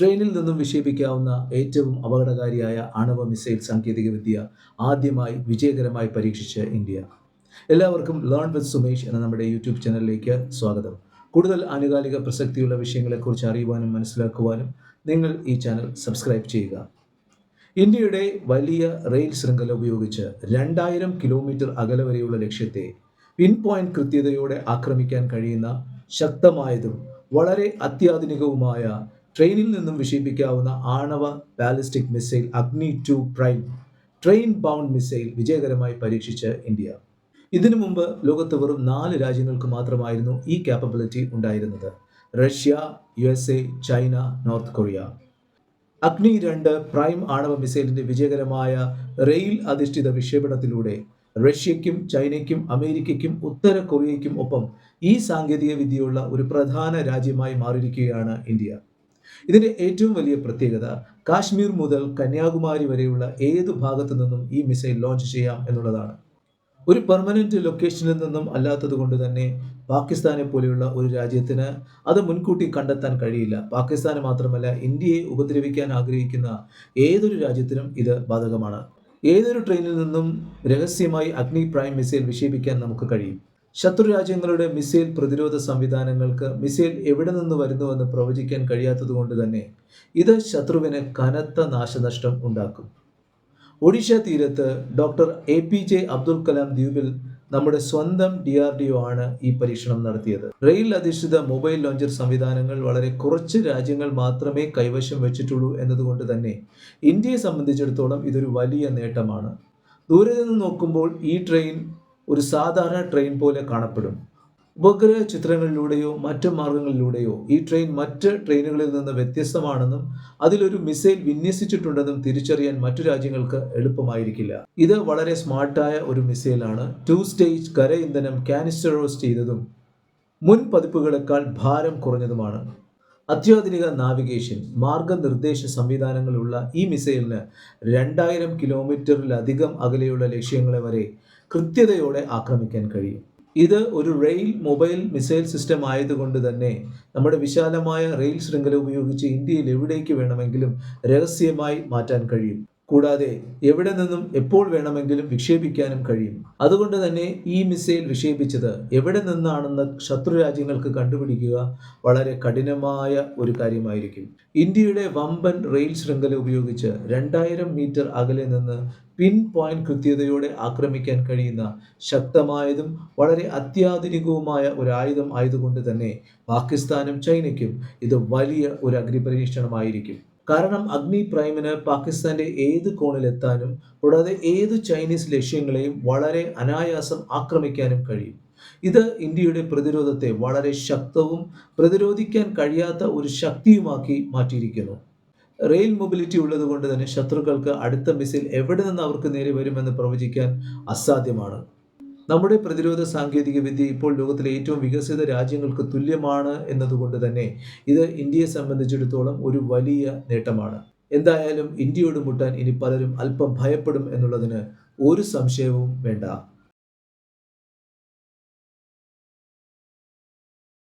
ട്രെയിനിൽ നിന്നും വിക്ഷേപിക്കാവുന്ന ഏറ്റവും അപകടകാരിയായ ആണവ മിസൈൽ സാങ്കേതികവിദ്യ ആദ്യമായി വിജയകരമായി പരീക്ഷിച്ച ഇന്ത്യ. എല്ലാവർക്കും ലേൺ വിത്ത് സുമേഷ് എന്ന നമ്മുടെ യൂട്യൂബ് ചാനലിലേക്ക് സ്വാഗതം. കൂടുതൽ ആനുകാലിക പ്രസക്തിയുള്ള വിഷയങ്ങളെക്കുറിച്ച് അറിയുവാനും മനസ്സിലാക്കുവാനും നിങ്ങൾ ഈ ചാനൽ സബ്സ്ക്രൈബ് ചെയ്യുക. ഇന്ത്യയുടെ വലിയ റെയിൽ ശൃംഖല ഉപയോഗിച്ച് രണ്ടായിരം കിലോമീറ്റർ അകലെ വരെയുള്ള ലക്ഷ്യത്തെ പിൻ പോയിന്റ് കൃത്യതയോടെ ആക്രമിക്കാൻ കഴിയുന്ന ശക്തമായതും വളരെ അത്യാധുനികവുമായ ട്രെയിനിൽ നിന്നും വിക്ഷേപിക്കാവുന്ന ആണവ ballistic missile Agni two prime train bound missile വിജയകരമായി പരീക്ഷിച്ച് ഇന്ത്യ. ഇതിനു മുമ്പ് ലോകത്ത് വെറും നാല് രാജ്യങ്ങൾക്ക് മാത്രമായിരുന്നു ഈ ക്യാപ്പബിലിറ്റി ഉണ്ടായിരുന്നത്. Russia U S A China North Korea. Agni രണ്ട് പ്രൈം ആണവ മിസൈലിന്റെ വിജയകരമായ റെയിൽ അധിഷ്ഠിത വിക്ഷേപണത്തിലൂടെ റഷ്യയ്ക്കും ചൈനയ്ക്കും അമേരിക്കയ്ക്കും ഉത്തര കൊറിയയ്ക്കും ഒപ്പം ഈ സാങ്കേതിക വിദ്യയുള്ള ഒരു പ്രധാന രാജ്യമായി മാറിയിരിക്കുകയാണ് ഇന്ത്യ. ഇതിന്റെ ഏറ്റവും വലിയ പ്രത്യേകത കാശ്മീർ മുതൽ കന്യാകുമാരി വരെയുള്ള ഏത് ഭാഗത്തു നിന്നും ഈ മിസൈൽ ലോഞ്ച് ചെയ്യാം എന്നുള്ളതാണ്. ഒരു പെർമനന്റ് ലൊക്കേഷനിൽ നിന്നും അല്ലാത്തത് കൊണ്ട് തന്നെ പാകിസ്ഥാനെ പോലെയുള്ള ഒരു രാജ്യത്തിന് അത് മുൻകൂട്ടി കണ്ടെത്താൻ കഴിയില്ല. പാകിസ്ഥാന് മാത്രമല്ല ഇന്ത്യയെ ഉപദ്രവിക്കാൻ ആഗ്രഹിക്കുന്ന ഏതൊരു രാജ്യത്തിനും ഇത് ബാധകമാണ്. ഏതൊരു ട്രെയിനിൽ നിന്നും രഹസ്യമായി അഗ്നി പ്രൈം മിസൈൽ വിക്ഷേപിക്കാൻ നമുക്ക് കഴിയും. ശത്രു രാജ്യങ്ങളുടെ മിസൈൽ പ്രതിരോധ സംവിധാനങ്ങൾക്ക് മിസൈൽ എവിടെ നിന്ന് വരുന്നുവെന്ന് പ്രവചിക്കാൻ കഴിയാത്തതുകൊണ്ട് തന്നെ ഇത് ശത്രുവിന് കനത്ത നാശനഷ്ടം ഉണ്ടാക്കും. ഒഡീഷ തീരത്ത് doctor A P J Abdul Kalam ദ്വീപിൽ നമ്മുടെ സ്വന്തം ഡി ആർ ഡി ഒ ആണ് ഈ പരീക്ഷണം നടത്തിയത്. റെയിൽ അധിഷ്ഠിത മൊബൈൽ ലോഞ്ചർ സംവിധാനങ്ങൾ വളരെ കുറച്ച് രാജ്യങ്ങൾ മാത്രമേ കൈവശം വെച്ചിട്ടുള്ളൂ എന്നതുകൊണ്ട് തന്നെ ഇന്ത്യയെ സംബന്ധിച്ചിടത്തോളം ഇതൊരു വലിയ നേട്ടമാണ്. ദൂരെ നിന്ന് നോക്കുമ്പോൾ ഈ ട്രെയിൻ ഒരു സാധാരണ ട്രെയിൻ പോലെ കാണപ്പെടും. ഉപഗ്രഹ ചിത്രങ്ങളിലൂടെയോ മറ്റ് മാർഗങ്ങളിലൂടെയോ ഈ ട്രെയിൻ മറ്റ് ട്രെയിനുകളിൽ നിന്ന് വ്യത്യസ്തമാണെന്നും അതിലൊരു മിസൈൽ വിന്യസിച്ചിട്ടുണ്ടെന്നും തിരിച്ചറിയാൻ മറ്റു രാജ്യങ്ങൾക്ക് എളുപ്പമായിരിക്കില്ല. ഇത് വളരെ സ്മാർട്ടായ ഒരു മിസൈലാണ് ടു സ്റ്റേജ് കര ഇന്ധനം കാനിസ്റ്ററോസ് ചെയ്തതും മുൻ പതിപ്പുകളെക്കാൾ ഭാരം കുറഞ്ഞതുമാണ്. അത്യാധുനിക നാവിഗേഷൻ മാർഗനിർദ്ദേശ സംവിധാനങ്ങളുള്ള ഈ മിസൈലിന് രണ്ടായിരം കിലോമീറ്ററിലധികം അകലെയുള്ള ലക്ഷ്യങ്ങളെ വരെ കൃത്യതയോടെ ആക്രമിക്കാൻ കഴിയും. ഇത് ഒരു റെയിൽ മൊബൈൽ മിസൈൽ സിസ്റ്റം ആയതുകൊണ്ട് തന്നെ നമ്മുടെ വിശാലമായ റെയിൽ ശൃംഖല ഉപയോഗിച്ച് ഇന്ത്യയിൽ എവിടേക്ക് വേണമെങ്കിലും രഹസ്യമായി മാറ്റാൻ കഴിയും. കൂടാതെ എവിടെ നിന്നും എപ്പോൾ വേണമെങ്കിലും വിക്ഷേപിക്കാനും കഴിയും. അതുകൊണ്ട് തന്നെ ഈ മിസൈൽ വിക്ഷേപിച്ചത് എവിടെ നിന്നാണെന്ന് ശത്രു രാജ്യങ്ങൾക്ക് കണ്ടുപിടിക്കുക വളരെ കഠിനമായ ഒരു കാര്യമായിരിക്കും. ഇന്ത്യയുടെ വമ്പൻ റെയിൽ ശൃംഖല ഉപയോഗിച്ച് രണ്ടായിരം മീറ്റർ അകലെ നിന്ന് പിൻ പോയിന്റ് കൃത്യതയോടെ ആക്രമിക്കാൻ കഴിയുന്ന ശക്തമായതും വളരെ അത്യാധുനികവുമായ ഒരു ആയുധം ആയതുകൊണ്ട് തന്നെ പാകിസ്ഥാനും ചൈനയ്ക്കും ഇത് വലിയ ഒരു അഗ്നിപരീക്ഷണമായിരിക്കും. കാരണം അഗ്നി പ്രൈമിന് പാകിസ്ഥാന്റെ ഏത് കോണിലെത്താനും കൂടാതെ ഏത് ചൈനീസ് ലക്ഷ്യങ്ങളെയും വളരെ അനായാസം ആക്രമിക്കാനും കഴിയും. ഇത് ഇന്ത്യയുടെ പ്രതിരോധത്തെ വളരെ ശക്തവും പ്രതിരോധിക്കാൻ കഴിയാത്ത ഒരു ശക്തിയുമാക്കി മാറ്റിയിരിക്കുന്നു. റെയിൽ മൊബിലിറ്റി ഉള്ളത് കൊണ്ട് തന്നെ ശത്രുക്കൾക്ക് അടുത്ത മിസൈൽ എവിടെ നിന്ന് അവർക്ക് നേരെ വരുമെന്ന് പ്രവചിക്കാൻ അസാധ്യമാണ്. നമ്മുടെ പ്രതിരോധ സാങ്കേതിക വിദ്യ ഇപ്പോൾ ലോകത്തിലെ ഏറ്റവും വികസിത രാജ്യങ്ങൾക്ക് തുല്യമാണ് എന്നതുകൊണ്ട് തന്നെ ഇത് ഇന്ത്യയെ സംബന്ധിച്ചിടത്തോളം ഒരു വലിയ നേട്ടമാണ്. എന്തായാലും ഇന്ത്യയോട് മുട്ടാൻ ഇനി പലരും അല്പം ഭയപ്പെടും എന്നുള്ളതിന് ഒരു സംശയവും വേണ്ട.